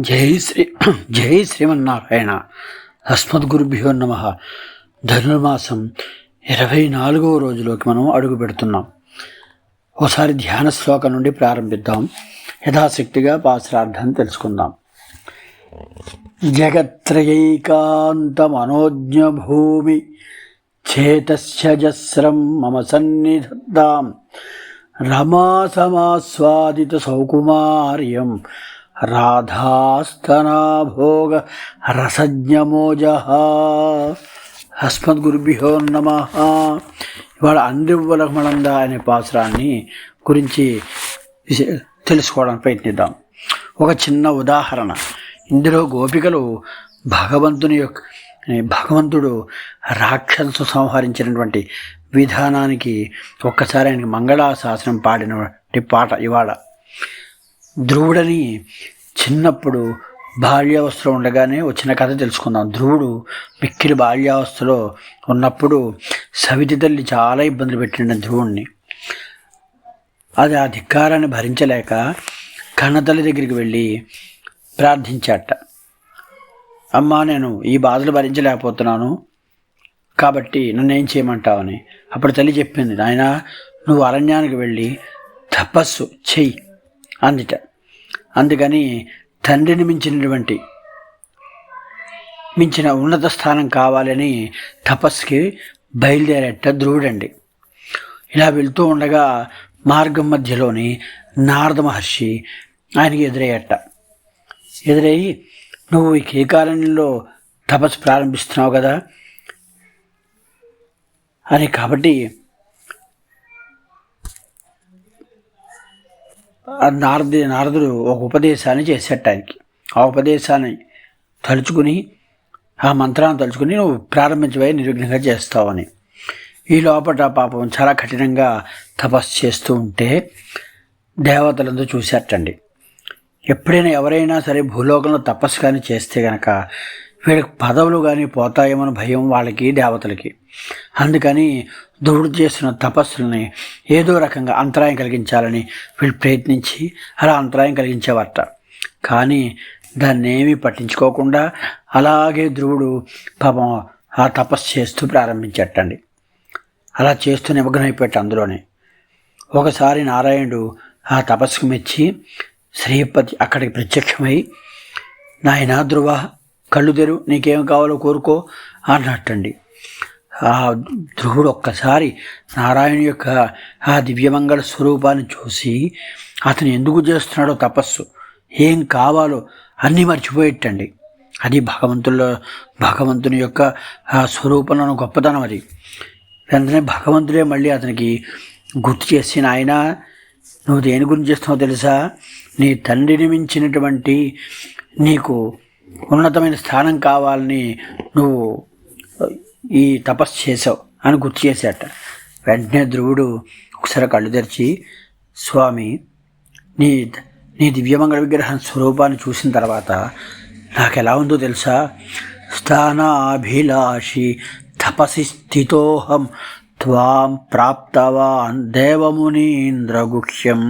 జై శ్రీ జై శ్రీమన్నారాయణ. అస్మద్గురుభ్యో నమ. ధనుర్మాసం ఇరవై నాలుగవ రోజులోకి మనం అడుగు పెడుతున్నాం. ఒకసారి ధ్యాన శ్లోకం నుండి ప్రారంభిద్దాం. యథాశక్తిగా పాశ్రార్థం తెలుసుకుందాం. జగత్రయైకాంతమనోజ్ఞ భూమి చేతస్యజస్రం మమ సన్నిధద్దాం. రమాసమాస్వాదిత సౌకుమార్యం రాధాస్తనాభోగ రసజ్ఞమోజ అస్మద్గురుభ్యో నమ ఇవాళ అందివ్వలమణంద అనే పాత్రాన్ని గురించి తెలుసుకోవడానికి ప్రయత్నిద్దాం. ఒక చిన్న ఉదాహరణ. ఇందులో గోపికలు భగవంతుని యొక్క భగవంతుడు రాక్షసు సంహరించినటువంటి విధానానికి ఒక్కసారి ఆయనకి మంగళాశాసనం పాడినటువంటి పాట ఇవాళ. ధ్రువుడని చిన్నప్పుడు బాల్యావస్థలో ఉండగానే వచ్చిన కథ తెలుసుకుందాం. ధ్రువుడు మిక్కిలి బాల్యావస్థలో ఉన్నప్పుడు సవితి తల్లి చాలా ఇబ్బందులు పెట్టిండు ధ్రువుణ్ణి. అది ఆ ధిక్కారాన్ని భరించలేక కన్నతల్లి దగ్గరికి వెళ్ళి ప్రార్థించాట. అమ్మా నేను ఈ బాధలు భరించలేకపోతున్నాను కాబట్టి నన్ను ఏం చేయమంటావని అప్పుడు తల్లి చెప్పింది నాయన నువ్వు అరణ్యానికి వెళ్ళి తపస్సు చెయ్యి. అందిట అందుకని తండ్రిని మించినటువంటి మించిన ఉన్నత స్థానం కావాలని తపస్సుకి బయలుదేరేట ధ్రువుడండి ఇలా వెళ్తూ ఉండగా మార్గం మధ్యలోని నారద మహర్షి ఆయనకి ఎదురయ్యట. ఎదురయ్యి నువ్వు ఈ కేకారణ్యంలో తపస్సు ప్రారంభిస్తున్నావు కదా? అని కాబట్టి నారద నారదుడు ఒక ఉపదేశాన్ని చేసేట ఆయనకి. ఆ ఉపదేశాన్ని తలుచుకుని ఆ మంత్రాన్ని తలుచుకుని నువ్వు ప్రారంభించబోయే నిర్విఘ్నంగా చేస్తావని ఈ లోపల పాపం చాలా కఠినంగా తపస్సు చేస్తూ ఉంటే దేవతలందరూ చూసేటండి. ఎప్పుడైనా ఎవరైనా సరే భూలోకంలో తపస్సు కానీ చేస్తే కనుక వీళ్ళకి పదవులు కానీ పోతాయేమని భయం వాళ్ళకి దేవతలకి. అందుకని దురుడు చేసిన తపస్సుల్ని ఏదో రకంగా అంతరాయం కలిగించాలని వీళ్ళు ప్రయత్నించి అలా అంతరాయం కలిగించేవారట. కానీ దాన్ని ఏమీ పట్టించుకోకుండా అలాగే ధ్రువుడు పాపం ఆ తపస్సు చేస్తూ ప్రారంభించటండి. అలా చేస్తూ నిమగ్నమైపోయాడు అందులోనే. ఒకసారి నారాయణుడు ఆ తపస్సుకు మెచ్చి శ్రీపతి అక్కడికి ప్రత్యక్షమై నాయనా ధ్రువ కళ్ళు తెరు నీకేం కావాలో కోరుకో అన్నట్టండి. ఆ ధ్రువుడు ఒక్కసారి నారాయణ యొక్క ఆ దివ్యమంగళ స్వరూపాన్ని చూసి అతను ఎందుకు చేస్తున్నాడో తపస్సు ఏం కావాలో అన్నీ మర్చిపోయేటండి. అది భగవంతుల్లో భగవంతుని యొక్క ఆ స్వరూపంలో గొప్పతనం అది. వెంటనే భగవంతుడే మళ్ళీ అతనికి గుర్తు చేసి నాయన నువ్వు దేని గురించి చేస్తున్నావు తెలుసా? నీ తండ్రిని మించినటువంటి నీకు ఉన్నతమైన స్థానం కావాలని నువ్వు ఈ తపస్సు చేసావు అని గుర్తు చేశాట వెంటనే ధ్రువుడు ఒకసారి కళ్ళు తెరిచి స్వామి నీ నీ దివ్యమంగళ విగ్రహం స్వరూపాన్ని చూసిన తర్వాత నాకు ఎలా ఉందో తెలుసా? స్థానాభిలాషి తపసి స్థితోహం త్వాం ప్రాప్తవాన్ దేవమునీంద్రగుహ్యం.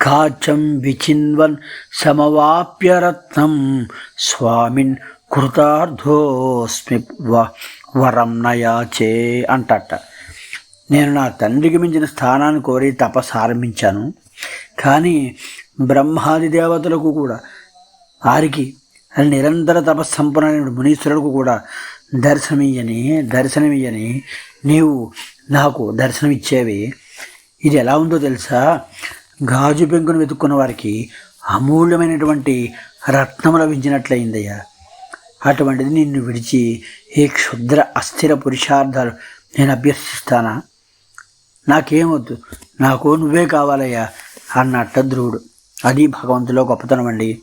కాచం విచిన్వన్ సమవాప్యరత్నం. స్వామిన్ కృతార్థోస్మి వ వరం నయాచే అంటట. నేను నా తండ్రికి మించిన స్థానాన్ని కోరి తపస్సు ఆరంభించాను. కానీ బ్రహ్మాది దేవతలకు కూడా వారికి నిరంతర తపస్సంపన్నమైన మునీశ్వరులకు కూడా దర్శనమియ్యని దర్శనమియ్యని నీవు నాకు దర్శనమిచ్చేవి. ఇది ఎలా ఉందో తెలుసా? గాజు పెంకును వెతుక్కున్న వారికి అమూల్యమైనటువంటి రత్నము లభించినట్లయిందయ్యా అటువంటిది నిన్ను విడిచి ఈ క్షుద్ర అస్థిర పురుషార్థాలు నేను అభ్యర్థిస్తానా నాకేమొద్దు నాకు నువ్వే కావాలయ్యా అన్నట్ట ధ్రువుడు. అది భగవంతులో గొప్పతనం అండి.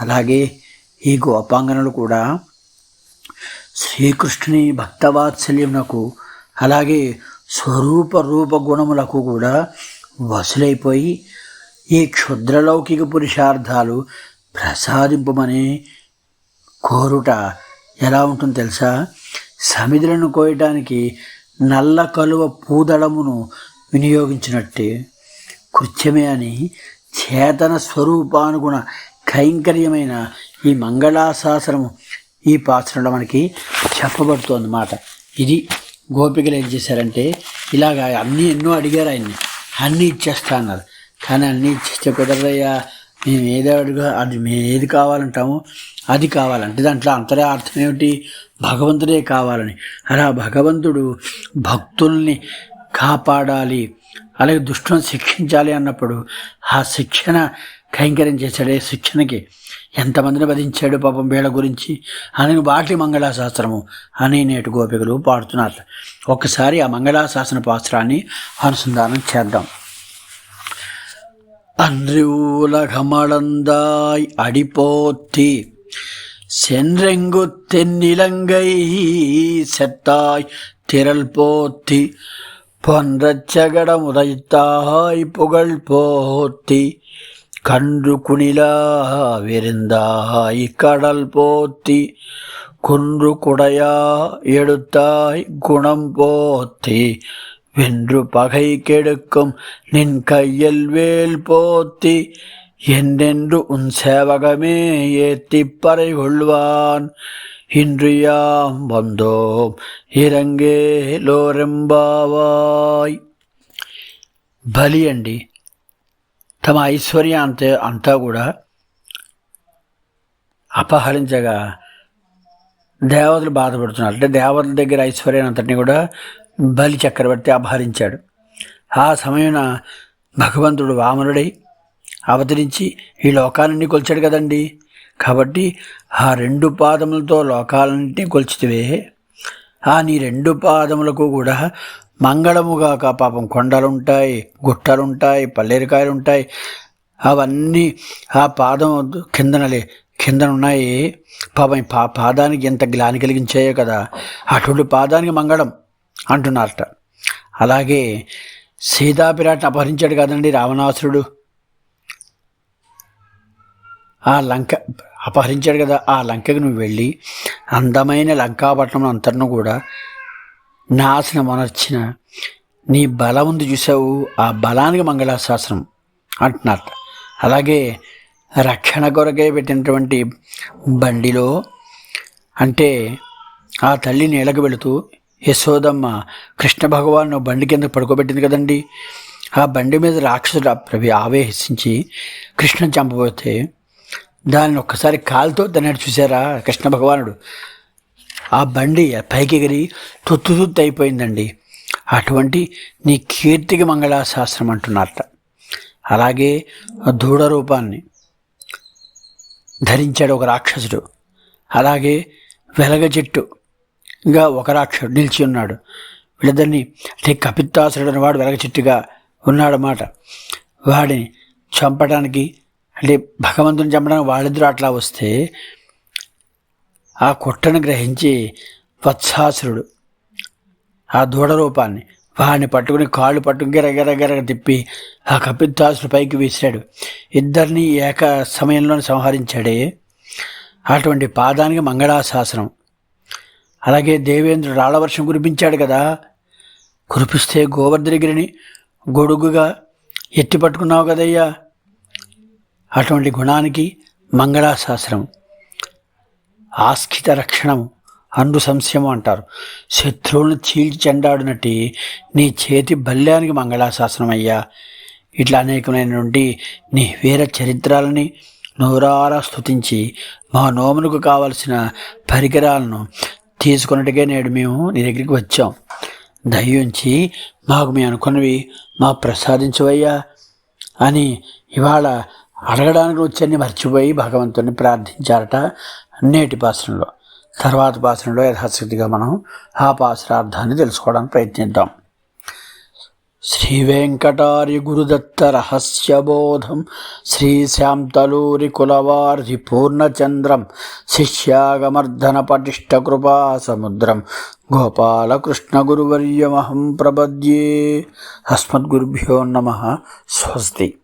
అలాగే ఈ గోపాంగనలు కూడా శ్రీకృష్ణుని భక్తవాత్సల్యమునకు అలాగే స్వరూప రూప గుణములకు కూడా వసులైపోయి ఈ క్షుద్రలౌకిక పురుషార్థాలు ప్రసాదింపమని కోరుట ఎలా ఉంటుందో తెలుసా? సమిధులను కోయటానికి నల్ల కలువ పూదళమును వినియోగించినట్టే. కృత్యమే అని చేతన స్వరూపానుగుణ కైంకర్యమైన ఈ మంగళాశాసనము ఈ పాత్రలో మనకి చెప్పబడుతోంది మాట ఇది గోపికలు ఏం చేశారంటే ఇలాగ అన్నీ ఎన్నో అడిగారు ఆయన్ని. అన్నీ ఇచ్చేస్తా అన్నారు. కానీ అన్నీ ఇచ్చేస్తే కుదరదయ్యా మేము ఏదో అడుగు అది మేము ఏది కావాలంటామో అది కావాలంటే దాంట్లో అంతరే అర్థం ఏమిటి? భగవంతుడే కావాలని. అలా భగవంతుడు భక్తుల్ని కాపాడాలి అలాగే దుష్టం శిక్షించాలి అన్నప్పుడు ఆ శిక్షణ కైంకర్యం చేశాడే శిక్షణకి ఎంతమందిని వధించాడు పాపం వీళ్ళ గురించి అని వాటి మంగళాశాస్త్రము అని నేటి గోపికలు పాడుతున్నారు ఒక్కసారి ఆ మంగళాశాసన పాత్రాన్ని అనుసంధానం చేద్దాం அன்றிவுலகமளந்தாய் அடிபோத்தி சென்றெங்கு தென்னிலங்கை செத்தாய் திரள் போத்தி பொன்றச்சகடம் உதைத்தாய் புகழ் போத்தி கன்று குணிலாவிருந்தாய் கடல் போத்தி குன்று குடையா எடுத்தாய் குணம் போத்தி வென்று பகை கெடுக்கும் நின் கையில் வேல் போத்தி என்றென்று உன் சேவகமே ஏத்திப்பறை கொள்வான் இன்று யாம் வந்தோம் இறங்கேலோரெம்பாவாய் பலியண்டி తమ ఐశ్వర్యం అంతే అంతా కూడా అపహరించగా దేవతలు బాధపడుతున్నారు. అంటే దేవతల దగ్గర ఐశ్వర్యాన్ని అంతటిని కూడా బలి చక్రవర్తి అపహరించాడు. ఆ సమయన భగవంతుడు వామనుడై అవతరించి ఈ లోకాలన్నీ కొలిచాడు కదండి. కాబట్టి ఆ రెండు పాదములతో లోకాలన్నింటినీ కొలిచితివే. ఆ నీ రెండు పాదములకు కూడా మంగళముగాక పాపం కొండలుంటాయి గుట్టలుంటాయి పల్లేరికాయలుంటాయి. అవన్నీ ఆ పాదం కిందనలే కిందనున్నాయి. పాపం పా పాదానికి ఎంత గ్లాని కలిగించాయో కదా అటువంటి పాదానికి మంగళం అంటున్నారట. అలాగే సీతాపిరాట్ని అపహరించాడు కదండి రావణాసురుడు. ఆ లంక అపహరించాడు కదా ఆ లంకకు నువ్వు వెళ్ళి అందమైన లంకాపట్నం అంతను కూడా నాశనం అనర్చిన నీ బలం ఉంది చూసావు ఆ బలానికి మంగళాశాసనం అంటున్నారు. అలాగే రక్షణ కొరకే పెట్టినటువంటి బండిలో అంటే ఆ తల్లి నీళ్ళకు వెళుతూ యశోదమ్మ కృష్ణ భగవాను బండి కింద పడుకోబెట్టింది కదండి. ఆ బండి మీద రాక్షసుడు ప్రవి ఆవేశించి కృష్ణ చంపబోతే దాన్ని ఒక్కసారి కాలుతో తన్నాడు చూసారా కృష్ణ భగవానుడు? ఆ బండి పైకి ఎగిరి తుత్తు తుత్తు అయిపోయిందండి. అటువంటి నీ కీర్తికి మంగళాశాస్త్రం అంటున్నారట. అలాగే దూడ రూపాన్ని ధరించాడు ఒక రాక్షసుడు. అలాగే వెలగ చెట్టు ఇంకా ఒక రాక్షసుడు నిలిచి ఉన్నాడు. వీళ్ళిద్దరిని అంటే కపిత్తాసురుడు అనేవాడు వెలగ చెట్టుగా ఉన్నాడన్నమాట. వాడిని చంపడానికి అంటే భగవంతుని చంపడానికి వాళ్ళిద్దరూ అట్లా వస్తే ఆ కుట్టను గ్రహించి వత్సాసురుడు. ఆ దూడ రూపాన్ని వాడిని పట్టుకుని కాళ్ళు పట్టుకుని గిర గిర తిప్పి ఆ కపిత్తాసుడు పైకి వీసాడు ఇద్దరిని ఏక సమయంలో సంహరించాడే. అటువంటి పాదానికి మంగళాశాసనం. అలాగే దేవేంద్రుడు రాళ్ళవర్షం కురిపించాడు కదా. కురిపిస్తే గోవర్ధనగిరిని గొడుగుగా ఎత్తి పట్టుకున్నావు కదయ్యా. అటువంటి గుణానికి మంగళాశాస్త్రం ఆస్కిత రక్షణం అండు సంశయము అంటారు. శత్రువులను చీల్చి చెండాడినట్టు నీ చేతి బల్యానికి మంగళాశాసనం అయ్యా ఇట్లా అనేకమైన నుండి నీ వీర చరిత్రాలని నోరారా స్థుతించి మా నోమునకు కావలసిన పరికరాలను తీసుకున్నట్టుగా నేడు మేము నీ దగ్గరికి వచ్చాం. దయ్యుంచి మాకు మేము అనుకున్నవి మా ప్రసాదించవయ్యా అని ఇవాళ అడగడానికి వచ్చని మర్చిపోయి భగవంతుని ప్రార్థించారట. నేటి పాసనలో తర్వాత పాసనలో యథాశక్తిగా మనం ఆ పాసరార్థాన్ని తెలుసుకోవడానికి ప్రయత్నిద్దాం. శ్రీ వెంకటారి గురుదత్త రహస్యబోధం శ్రీ శాంతలూరి కులవారి పూర్ణచంద్రం శిష్యాగమర్ధన పటిష్ట కృపా సముద్రం గోపాలకృష్ణ గురువర్యమహం ప్రపద్యే. అస్మద్గురుభ్యో నమ స్వస్తి.